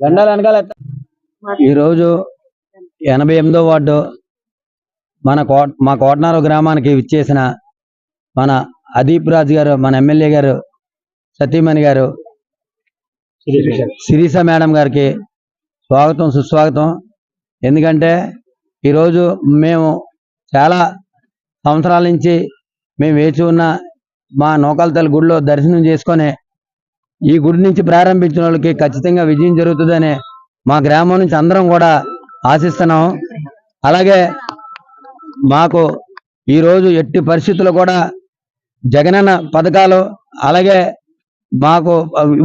జెండాలు వెనకాల ఈరోజు ఎనభై ఎనిమిదో వార్డు మన కోట మా కోటనారు గ్రామానికి విచ్చేసిన మన అదీప్ రాజు గారు మన ఎమ్మెల్యే గారు సతీమణి గారు శిరీష మేడం గారికి స్వాగతం సుస్వాగతం. ఎందుకంటే ఈరోజు మేము చాలా సంవత్సరాల నుంచి మేము వేచి ఉన్న మా నోకాల తల్లి గుడిలో దర్శనం చేసుకొని ఈ గుడి నుంచి ప్రారంభించిన వాళ్ళకి ఖచ్చితంగా విజయం జరుగుతుందని మా గ్రామం నుంచి అందరం కూడా ఆశిస్తున్నాం. అలాగే మాకు ఈరోజు ఎట్టి పరిస్థితుల్లో కూడా జగనన్న పథకాలు అలాగే మాకు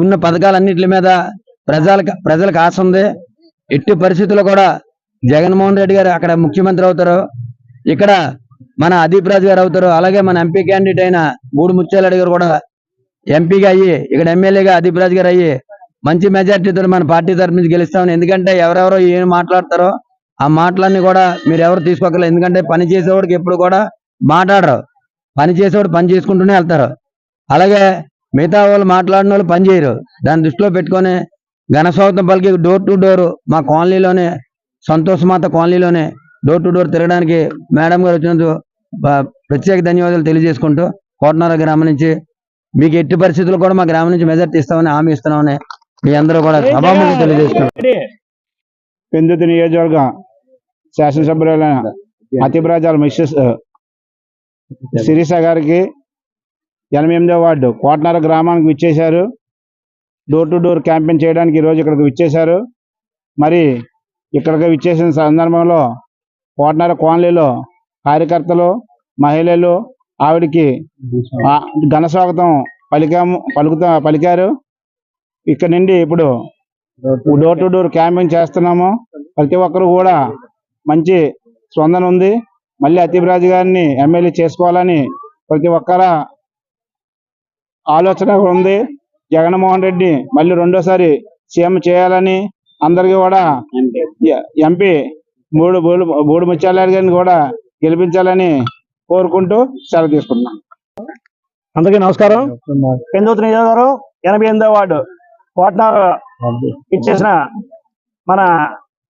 ఉన్న పథకాలన్నింటి మీద ప్రజలకు ప్రజలకు ఆశ ఉంది. ఎట్టి పరిస్థితుల్లో కూడా జగన్మోహన్ రెడ్డి గారు అక్కడ ముఖ్యమంత్రి అవుతారు. ఇక్కడ మన అదీప్ రాజు గారు అవుతారు. అలాగే మన ఎంపీ క్యాండిడేట్ అయిన మూడు ముత్యాలరెడ్డి గారు కూడా ఎంపీగా అయ్యి ఇక్కడ ఎమ్మెల్యేగా అదీప్ రాజు గారు అయ్యి మంచి మెజార్టీతో మన పార్టీ తరఫు నుంచి గెలుస్తామని ఎందుకంటే ఎవరెవరో ఏం మాట్లాడతారో ఆ మాటలన్నీ కూడా మీరు ఎవరు తీసుకోగలరు ఎందుకంటే పని చేసేవాడికి ఎప్పుడు కూడా మాట్లాడరు. పని చేసేవాడు పని చేసుకుంటూనే వెళ్తారు. అలాగే మిగతా వాళ్ళు మాట్లాడిన వాళ్ళు పని చేయరు. దాన్ని దృష్టిలో పెట్టుకొని ఘనస్వాగతం పలికి డోర్ టు డోర్ మా కాలనీలోనే సంతోషమాత కాలనీలోనే డోర్ టు డోర్ తిరగడానికి మేడం గారు వచ్చినందుకు ప్రత్యేక ధన్యవాదాలు తెలియజేసుకుంటూ కోటనార గ్రామం నుంచి మీకు ఎట్టి పరిస్థితుల్లో కూడా మా గ్రామం నుంచి మెజర్ తీస్తామని హామీ ఇస్తున్నామని మీ అందరూ కూడా సభాముఖి తెలియజేస్తున్నారు పెందుతు నియోజకవర్గం శాసనసభ్యులైన అతిప్రాజాల మిస్సెస్ శిరీష గారికి ఎనభై ఎనిమిదో వార్డు కోటనార గ్రామానికి విచ్చేశారు. డోర్ టు డోర్ క్యాంపెయిన్ చేయడానికి ఈరోజు ఇక్కడికి విచ్చేశారు. మరి ఇక్కడికి విచ్చేసిన సందర్భంలో కోటనార కోనలీలో కార్యకర్తలు మహిళలు ఆవిడికి ఘన స్వాగతం పలికాము పలుకుతా పలికారు. ఇక్కడ నుండి ఇప్పుడు డోర్ టు డోర్ క్యాంపింగ్ చేస్తున్నాము. ప్రతి ఒక్కరు కూడా మంచి స్పందన ఉంది. మళ్ళీ అతిబ్రాజు గారిని ఎమ్మెల్యే చేసుకోవాలని ప్రతి ఒక్కర ఆలోచన ఉంది. జగన్మోహన్ రెడ్డి మళ్ళీ రెండోసారి సీఎం చేయాలని అందరికీ కూడా ఎంపీ మూడు మూడు ముత్యాలరెడ్డి గారిని కూడా గెలిపించాలని కోరుకుంటూ సెలవు తీసుకుంటున్నాం. అందరికీ నమస్కారం. పెందుతు నియోజకవర్గం ఎనభై ఎనిమిదో వార్డు కోటనార్ ఇచ్చేసిన మన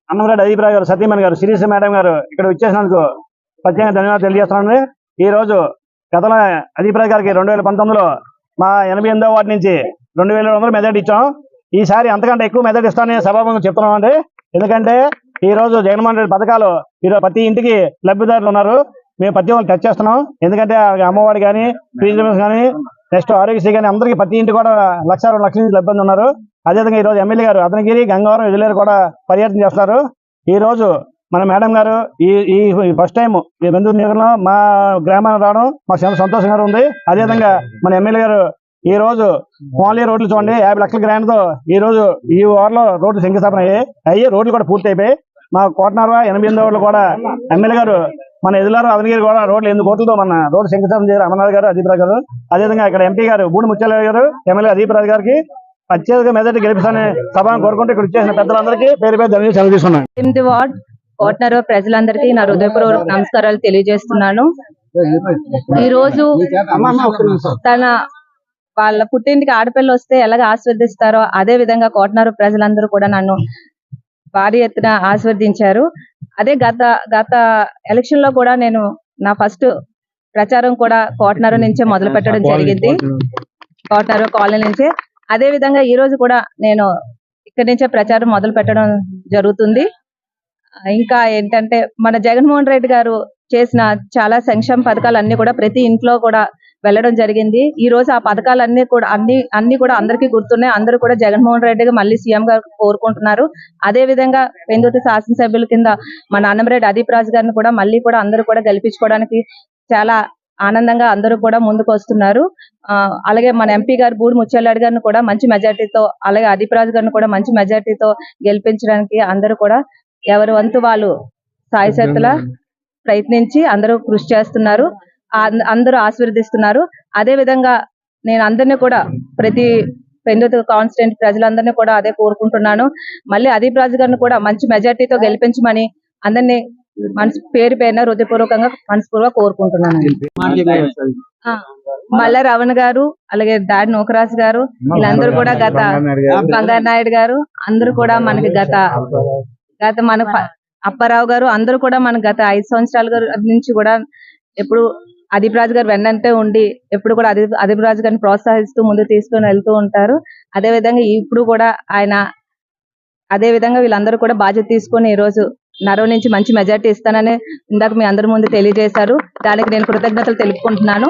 అన్నమరెడ్డి అదీపరావు గారు సతీమణి గారు శిరీష మేడం గారు ఇక్కడ ఇచ్చేసినందుకు ప్రత్యేకంగా ధన్యవాదాలు తెలియజేస్తున్నాను. ఈ రోజు గతంలో అదీపరావు గారికి రెండు వేల పంతొమ్మిదిలో మా ఎనభై ఎనిమిదో వార్డు నుంచి రెండు వేల వందలు మెదడు ఇచ్చాం. ఈసారి అంతకంటే ఎక్కువ మెదడు ఇస్తానని సభాముఖంగా చెప్తున్నాం అండి ఎందుకంటే ఈ రోజు జగన్మోహన్ రెడ్డి పథకాలు ఈరోజు ప్రతి ఇంటికి లబ్ధిదారులు ఉన్నారు. మేము ప్రతి ఒక్కరు టచ్ చేస్తున్నాం. ఎందుకంటే అమ్మఒడి కానీ ఫీజు కానీ నెక్స్ట్ ఆరోగ్యశ్రీ కానీ అందరికీ ప్రతి ఇంటి కూడా లక్ష రెండు లక్షల నుంచి ఇబ్బంది ఉన్నారు. అదేవిధంగా ఈ రోజు ఎమ్మెల్యే గారు అతనగిరి గంగవరం విజయలేరు కూడా పర్యటన చేస్తారు ఈ రోజు మన మేడం గారు ఈ ఈ ఫస్ట్ టైం ఈ బెందూరు నియోజకవర్గంలో మా గ్రామానికి రావడం మాకు చాలా సంతోషంగా ఉంది. అదేవిధంగా మన ఎమ్మెల్యే గారు ఈ రోజు కోన్లీ రోడ్లు చూడండి యాభై లక్షల గ్రాండ్తో ఈ రోజు ఈ వారంలో రోడ్లు శంకుస్థాపన అయ్యాయి. అయ్యి రోడ్లు కూడా పూర్తి అయిపోయి మా కోటనార్వ ఎనభై ఎనిమిది రోడ్లు కూడా ఎమ్మెల్యే గారు మన ఎదులారు అదనగిరి కూడా రోడ్లు ఎనిమిది కోట్లతో మన రోడ్డు శంకుస్థాపన చేశారు అమర్నాథ్ గారు అదీప్ రాజు గారు. అదేవిధంగా ఇక్కడ ఎంపీ గారు బూడి ముత్యాల గారు ఎమ్మెల్యే అదీప్ రాజు గారికి అత్యధిక మెదటి గెలిపిస్తానని సభను కోరుకుంటూ ఇక్కడ వచ్చేసిన పెద్దలందరికీ పేరు పేరు ధన్యవాదాలు సెలవు తీసుకున్నాను ఎనిమిది వార్డ్ కోటనరు ప్రజలందరికీ నా హృదయపూర్వక నమస్కారాలు తెలియజేస్తున్నాను. ఈ రోజు తన వాళ్ళ పుట్టింటికి ఆడపిల్ల వస్తే ఎలాగ ఆస్వాదిస్తారో అదే విధంగా కోటనారు ప్రజలందరూ కూడా నన్ను భారీ ఎత్తున ఆస్వాదించారు అదే గత గత ఎలక్షన్లో కూడా నేను నా ఫస్ట్ ప్రచారం కూడా కోటనరు నుంచే మొదలు పెట్టడం జరిగింది. కోటనరు కాలనీ నుంచే. అదే విధంగా ఈ రోజు కూడా నేను ఇక్కడి నుంచే ప్రచారం మొదలు పెట్టడం జరుగుతుంది. ఇంకా ఏంటంటే మన జగన్మోహన్ రెడ్డి గారు చేసిన చాలా సంక్షేమ పథకాలు అన్ని కూడా ప్రతి ఇంట్లో కూడా వెళ్ళడం జరిగింది. ఈ రోజు ఆ పథకాలన్నీ కూడా అన్ని అన్ని కూడా అందరికీ గుర్తున్నాయి. అందరూ కూడా జగన్మోహన్ రెడ్డి మళ్ళీ సీఎం గారు కోరుకుంటున్నారు. అదే విధంగా పెందుతి శాసనసభ్యుల కింద మన అన్నమరెడ్డి అదీప్ రాజు గారిని కూడా మళ్ళీ కూడా అందరూ కూడా గెలిపించుకోవడానికి చాలా ఆనందంగా అందరూ కూడా ముందుకు వస్తున్నారు. అలాగే మన ఎంపీ గారు బూడి ముత్యాలరెడ్డి గారిని కూడా మంచి మెజార్టీతో అలాగే అదీప్ రాజు గారిని కూడా మంచి మెజార్టీతో గెలిపించడానికి అందరూ కూడా ఎవరి వంతు వాళ్ళు సాయశక్తుల ప్రయత్నించి అందరూ కృషి చేస్తున్నారు. అందరూ ఆశీర్వదిస్తున్నారు. అదే విధంగా నేను అందరినీ కూడా ప్రతి పెందుతు కాన్స్టిట్యూంట్ ప్రజలందరినీ కూడా అదే కోరుకుంటున్నాను. మళ్ళీ అదీప్ రాజు గారిని కూడా మంచి మెజార్టీతో గెలిపించమని అందరినీ మనసు పేరు పేరున హృదయపూర్వకంగా మనస్ఫూర్వకంగా కోరుకుంటున్నాను. మల్ల రవణ గారు అలాగే దాడి నూకరాజు గారు వీళ్ళందరూ కూడా గత బంగారు నాయుడు గారు అందరూ కూడా మనకి గత గత మన అప్పారావు గారు అందరూ కూడా మన గత ఐదు సంవత్సరాల నుంచి కూడా ఎప్పుడు అదీప్ రాజు గారు వెన్నంటే ఉండి ఎప్పుడు కూడా అదీప్ అదీప్ రాజు గారిని ప్రోత్సహిస్తూ ముందు తీసుకొని వెళ్తూ ఉంటారు. అదే విధంగా ఇప్పుడు కూడా ఆయన అదే విధంగా వీళ్ళందరూ కూడా బాధ్యత తీసుకొని ఈ రోజు నరవ నుంచి మంచి మెజార్టీ ఇస్తానని ఇందాక మీ అందరి ముందు తెలియజేశారు. దానికి నేను కృతజ్ఞతలు తెలుపుకుంటున్నాను.